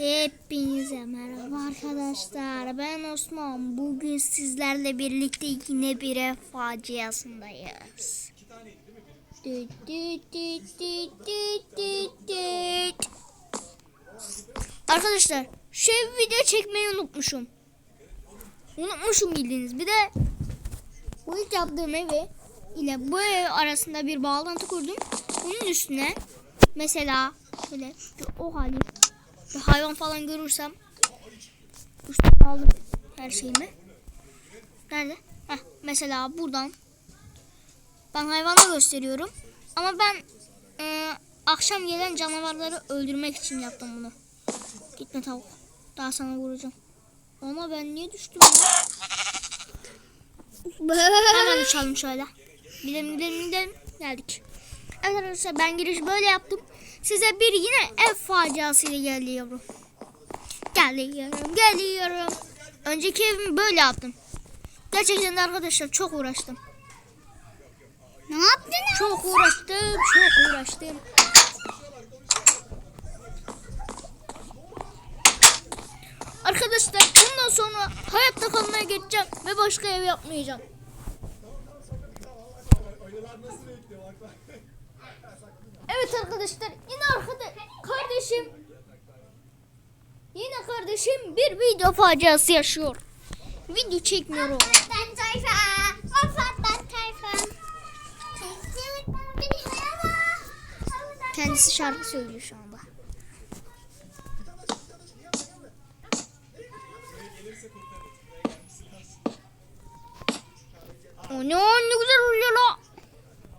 Hepinize merhaba arkadaşlar. Ben Osman. Bugün sizlerle birlikte yine bir faciasındayız. Arkadaşlar şu video çekmeyi unutmuşum. Unutmuşum bildiğiniz. Bir de bu ilk yaptığım evi ile bu ev arasında bir bağlantı kurdum. Bunun üstüne mesela böyle o hali bir hayvan falan görürsem üstüne aldım her şeyimi. Nerede? Heh, mesela buradan ben hayvanı gösteriyorum. Ama ben e, akşam gelen canavarları öldürmek için yaptım bunu. Gitme tavuk. Daha sana vuracağım. Ama ben niye düştüm ya? Hemen uçalım şöyle. Gidelim gidelim gidelim. Geldik. Evet arkadaşlar ben giriş böyle yaptım. Size bir yine ev faciasıyla geliyorum. Geliyorum, geliyorum. Önceki evimi böyle yaptım. Gerçekten de arkadaşlar çok uğraştım. Ne yaptın? Çok uğraştım, çok uğraştım. Arkadaşlar bundan sonra hayatta kalmaya geçeceğim ve başka ev yapmayacağım. Evet arkadaşlar yine arkada kardeşim yine kardeşim bir video faciası yaşıyor. Video çekmiyorum. Ben tayfa. Afat ben tayfa. Kendisi şarkı söylüyor şu anda. O ne ne güzel.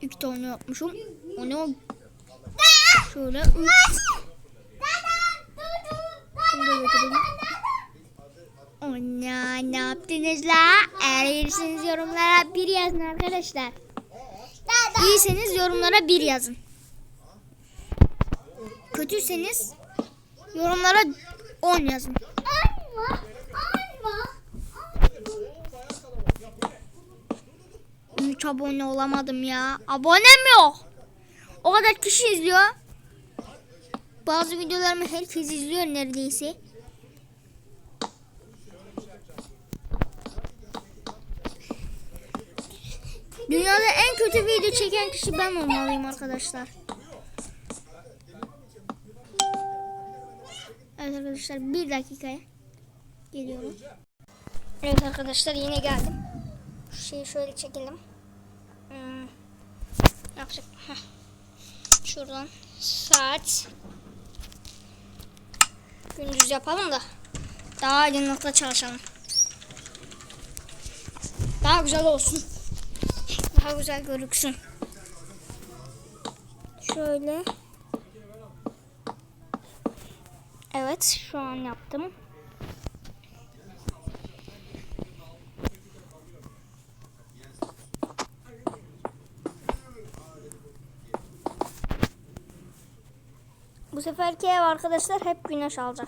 İki tane yapmışım. O ne o. Şöyle üç. Şunu da götürelim. O ne, yaptınız la? Eğer iyisiniz yorumlara bir yazın arkadaşlar. İyiyseniz yorumlara bir yazın. Kötüyseniz yorumlara 10 yazın. Abone olamadım ya. Abonem yok. O kadar kişi izliyor. Bazı videolarımı herkes izliyor neredeyse. Dünyada en kötü video çeken kişi ben olmalıyım arkadaşlar. Evet arkadaşlar bir dakikaya geliyorum. Evet arkadaşlar yine geldim. Şu şeyi şöyle çekelim. Hmm. Yapacak. Şuradan saat gündüz yapalım da daha aydınlıkla çalışalım. Daha güzel olsun. Daha güzel görüksün. Şöyle. Evet şu an yaptım. Seferki ev arkadaşlar hep güneş alacak.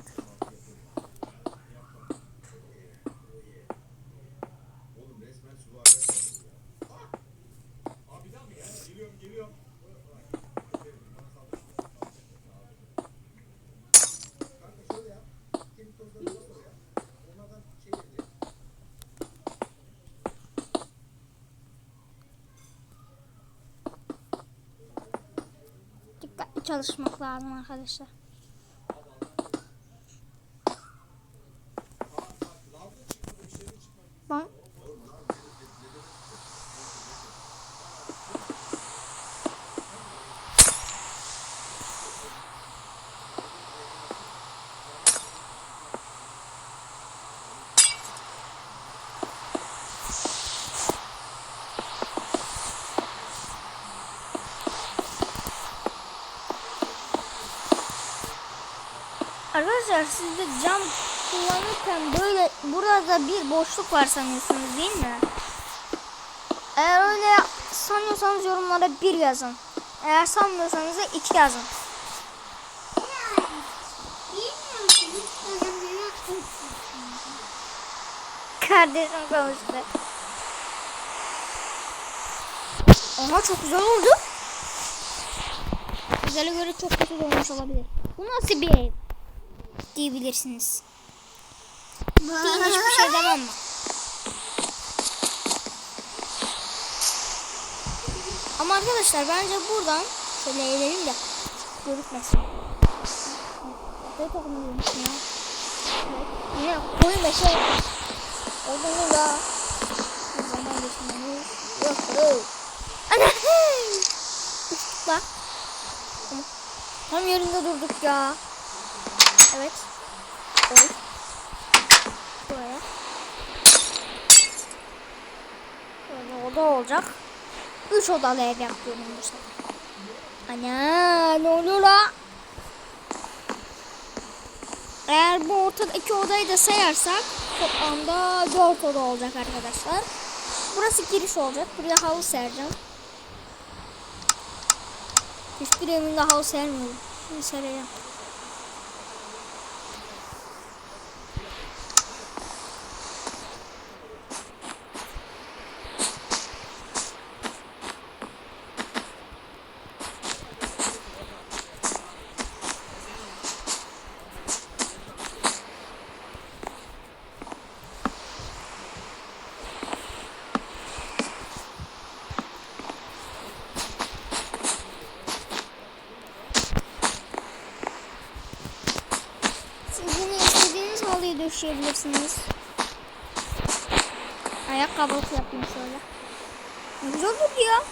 Çalışmak lazım arkadaşlar. Bak. Arkadaşlar siz de cam kullanırken böyle burada bir boşluk var sanıyorsunuz değil mi? Eğer öyle sanıyorsanız yorumlara bir yazın. Eğer sanmıyorsanız da iki yazın. Kardeşim konuştu. Ama çok güzel oldu. Güzele göre çok kötü olmuş olabilir. Bu nasıl bir ev? Diyebilirsiniz. Değil hiçbir şey demem ben. Ama arkadaşlar bence buradan şöyle eğlenelim de görükmesin. Ne koyun beşe. Olduğunu da. Zaman geçmemiz. Yok. Ana. Uçtuk. Tamam. Tam yerinde durduk ya. Evet. Oy. Böyle. Böyle oda olacak. Üç odalı ev yapıyorum bu sefer. Ana ne oluyor la? Eğer bu ortadaki odayı da sayarsak toplamda dört oda olacak arkadaşlar. Burası giriş olacak. Buraya halı sereceğim. Hiçbir evimde halı sermiyorum. Şimdi sereceğim. Siz yine halıyı döşeyebilirsiniz. Ayakkabılık yapayım şöyle. Ne güzel duruyor.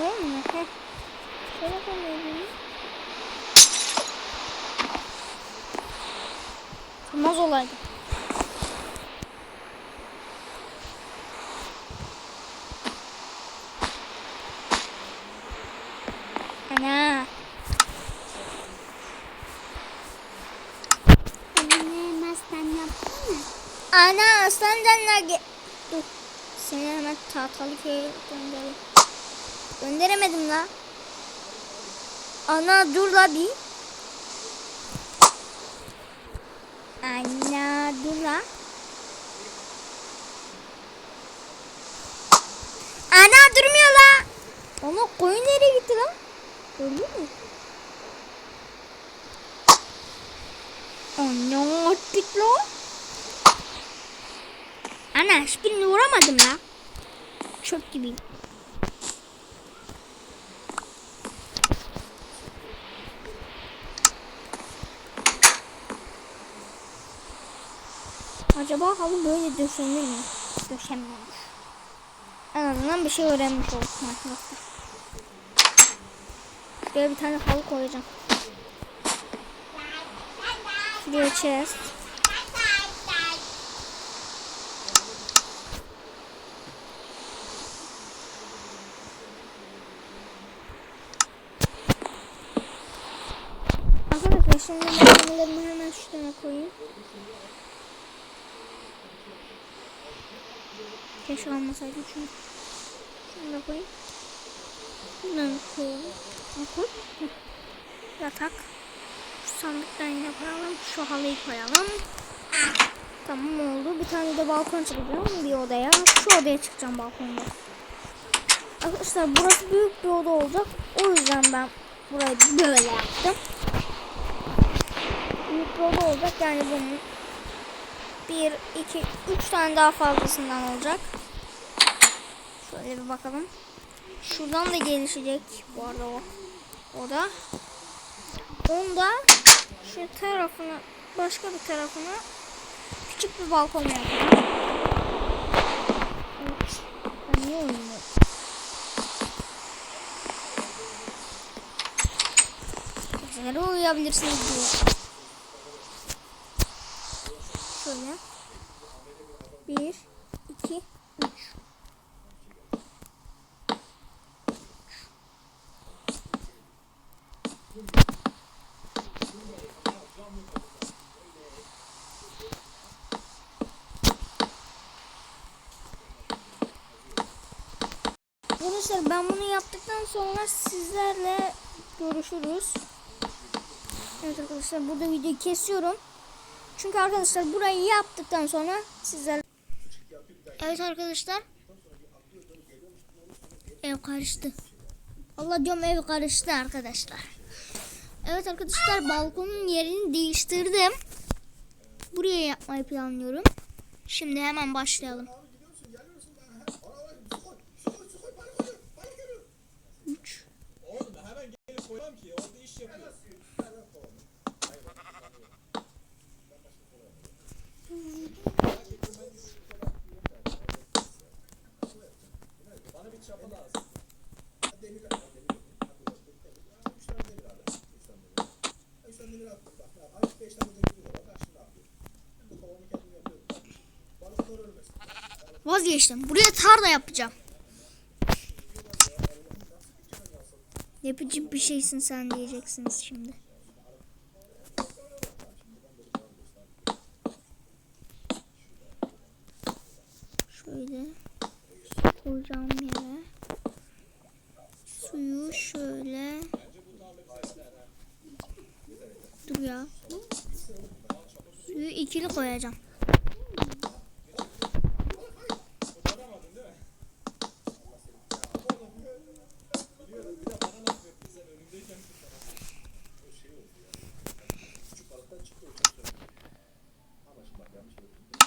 Öyle mi? Şöyle koyayım. Olmaz olaydı. Ana. Anne mastan yaptın mı? Ana ne ge... Dur. Seni hemen tahtalı köye göndereyim. Gönderemedim la. Ana dur la bir. Ana dur la. Ana durmuyor la. Ama koyun nereye gitti lan? Öldü mü? Ana git la. Ana hiçbirini vuramadım la. Çöp gibiyim. Acaba halı böyle döşenir mi? Döşenmiyormuş. En azından bir şey öğrenmiş olduk arkadaşlar. Şuraya bir tane halı koyacağım. Şuraya chest. Arkadaşlar şimdi malzemelerimi hemen şuraya koyayım. Keşke almasaydım şunu. Şunu da koyayım. Bunları koyalım. Bunu koy. Hı. Yatak. Şu sandıktan yine. Şu halıyı koyalım. Tamam oldu. Bir tane de balkon çıkacağım bir odaya. Şu odaya çıkacağım balkonda. Arkadaşlar burası büyük bir oda olacak. O yüzden ben burayı böyle yaptım. Büyük bir oda olacak. Yani bunun bir, iki, üç tane daha fazlasından olacak. Şöyle bir bakalım. Şuradan da gelişecek bu arada o. O da. Onda şu tarafına başka bir tarafına küçük bir balkon yapacağım. Evet. Ben niye oynuyorum? Uyuyabilirsiniz diyor. Şöyle. Bir, iki, üç. Bunu ise arkadaşlar ben bunu yaptıktan sonra sizlerle görüşürüz. Evet arkadaşlar burada videoyu kesiyorum. Çünkü arkadaşlar burayı yaptıktan sonra sizler Evet arkadaşlar. Ev karıştı. Allah diyorum ev karıştı arkadaşlar. Evet arkadaşlar balkonun yerini değiştirdim. Buraya yapmayı planlıyorum. Şimdi hemen başlayalım. Vazgeçtim. Buraya tarla yapacağım. Yapıcı bir şeysin sen diyeceksiniz şimdi. Şöyle koyacağım yere. Suyu şöyle. Dur ya. Suyu ikili koyacağım. Ana ölecek la. Lan be ağlama tohum tohum var mı? Oğlum bu şeyler hepsi öldü zaten bu vuruyor bana. Ha. Geri gel geri gel.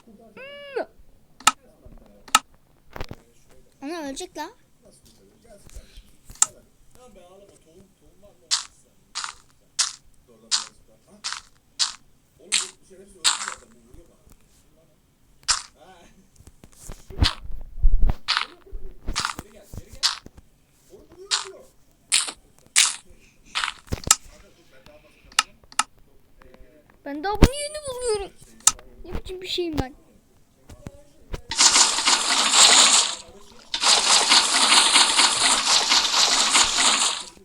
Oğlum vuruyor diyor. Ben daha bunu yeni buluyorum. Ne biçim bir şeyim ben.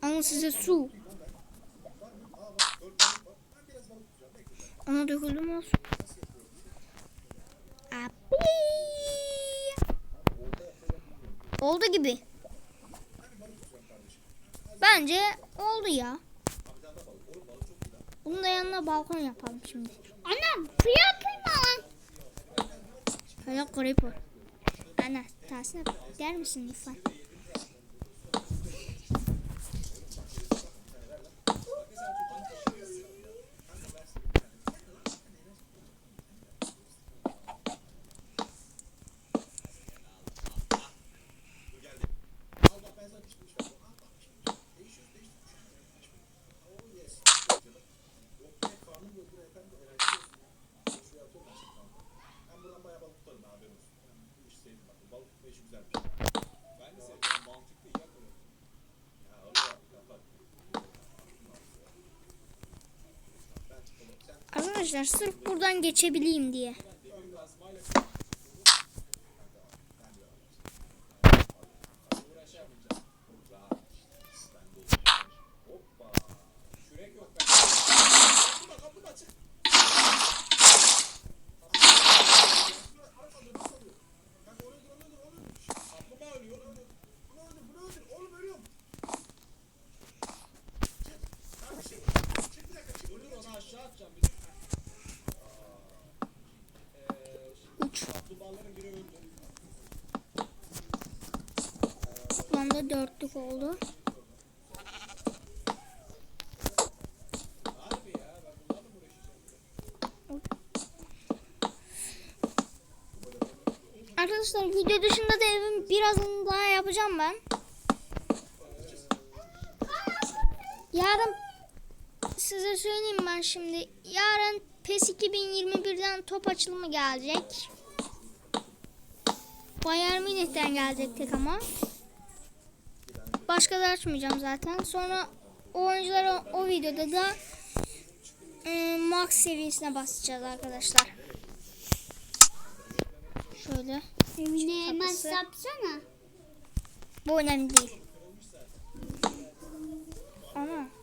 Ama size su. Ona döküldü mü? Abi. Oldu gibi. Bence oldu ya. Bunun da yanına balkon yapalım şimdi. Anam suya atayım lan. Şöyle creeper. Ana tersine der misin lütfen? Ben buradan bayağı balık tutarım ha, haberin olsun. Ben bu işi sevdim bak. Bu balık tutma işi güzelmiş. Ben de sevdim. Ben mantıklı iyi yapıyorum. Ya öyle yap. Yapar. Ben çıkalım. Sen Arkadaşlar sırf buradan geçebileyim diye. Toplamda dörtlük oldu. Arkadaşlar video dışında da evim biraz daha yapacağım ben. Yarın size söyleyeyim ben şimdi. Yarın PES 2021'den top açılımı gelecek. Bayern Münih'ten gelecek tek ama. Başka da açmayacağım zaten. Sonra o oyunculara o videoda da e, max seviyesine basacağız arkadaşlar. Şöyle. Emine hemen. Bu önemli değil. Ana.